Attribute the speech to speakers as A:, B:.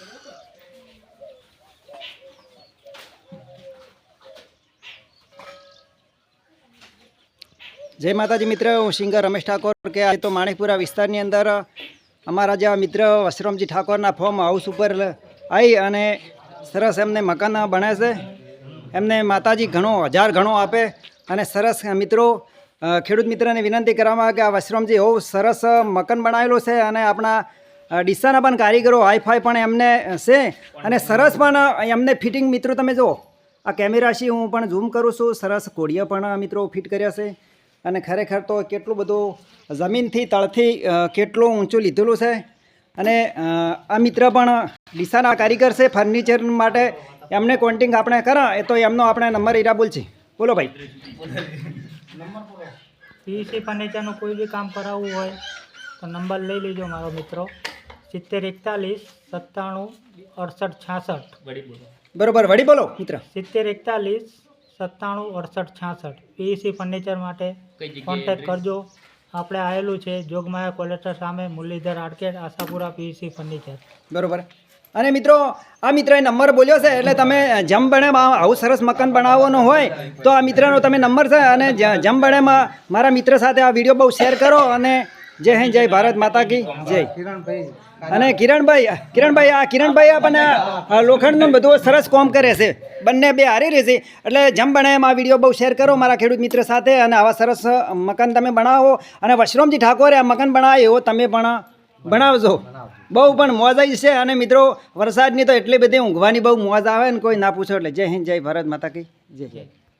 A: જય માતાજી મિત્ર, હું સિંગર રમેશ ઠાકોર કે આજે તો માણેકપુરા વિસ્તારની અંદર અમારા જેવા મિત્ર વસરામજી ઠાકોરના ફોર્મ હાઉસ ઉપર આવી અને સરસ એમને મકાન બને છે. એમને માતાજી ઘણો, હજાર ઘણો આપે અને સરસ મિત્રો ખેડૂત મિત્રને વિનંતી કરવામાં આવે કે આ વસરામજી બહુ સરસ મકાન બનાવેલું છે અને આપણા ડીસાના પણ કારીગરો હાઈફાઈ પણ એમને છે. અને સરસ પણ એમને ફિટિંગ મિત્રો તમે જુઓ. આ કેમેરાથી હું પણ ઝૂમ કરું છું. સરસ કોડિયા પણ મિત્રો ફિટ કર્યા છે. અને ખરેખર તો કેટલું બધું જમીનથી તળથી કેટલું ઊંચું લીધેલું છે. અને આ મિત્ર પણ ડીસાના કારીગર છે ફર્નિચર માટે. એમને કોન્ટિંગ આપણે કરા, એ તો એમનો આપણે નંબર ઈરા બોલ છે બોલો ભાઈ
B: પીવીસી ફર્નિચરનું કોઈ બી કામ કરાવવું હોય, તો નંબર લઈ લેજો મારો મિત્રો. સિત્તેર એકતાલીસ સત્તાણું અડસઠ છાસઠ.
A: બરોબર વળી બોલો મિત્ર.
B: સિત્તેર એકતાલીસ સત્તાણું અડસઠ છાસઠ. પીવીસી ફર્નિચર માટે કોન્ટેક્ટ કરજો. આપણે આવેલું છે જોગમાયા કોલેટર સામે Murlidhar arcade Ashapura P E C furniture
A: બરોબર. અને મિત્રો આ મિત્રએ નંબર બોલ્યો છે એટલે તમે જમ બને આવું સરસ મકાન બનાવવાનું હોય તો આ મિત્રનો તમે નંબર છે અને જમબણેમાં મારા મિત્ર સાથે આ વીડિયો બહુ શેર કરો અને જય હિન્દ, જય ભારત માતા કી, જય. અને કિરણભાઈ કિરણભાઈ, આ કિરણભાઈ આપણને લોખંડનું બધું સરસ કોમ કરે છે. બંને બે હારી રહેશે એટલે જમ બને એમ આ વીડિયો બહુ શેર કરો મારા ખેડૂત મિત્ર સાથે અને આવા સરસ મકાન તમે બનાવો. અને વશરામજી ઠાકોરે આ મકાન બનાવે એવો તમે પણ બનાવજો. બહુ પણ મોજ આવી છે. અને મિત્રો, વરસાદની તો એટલી બધી ઊંઘવાની બહુ મોજ આવે ને કોઈ ના પૂછો એટલે જય હિન્દ, જય ભારત માતા કી, જય.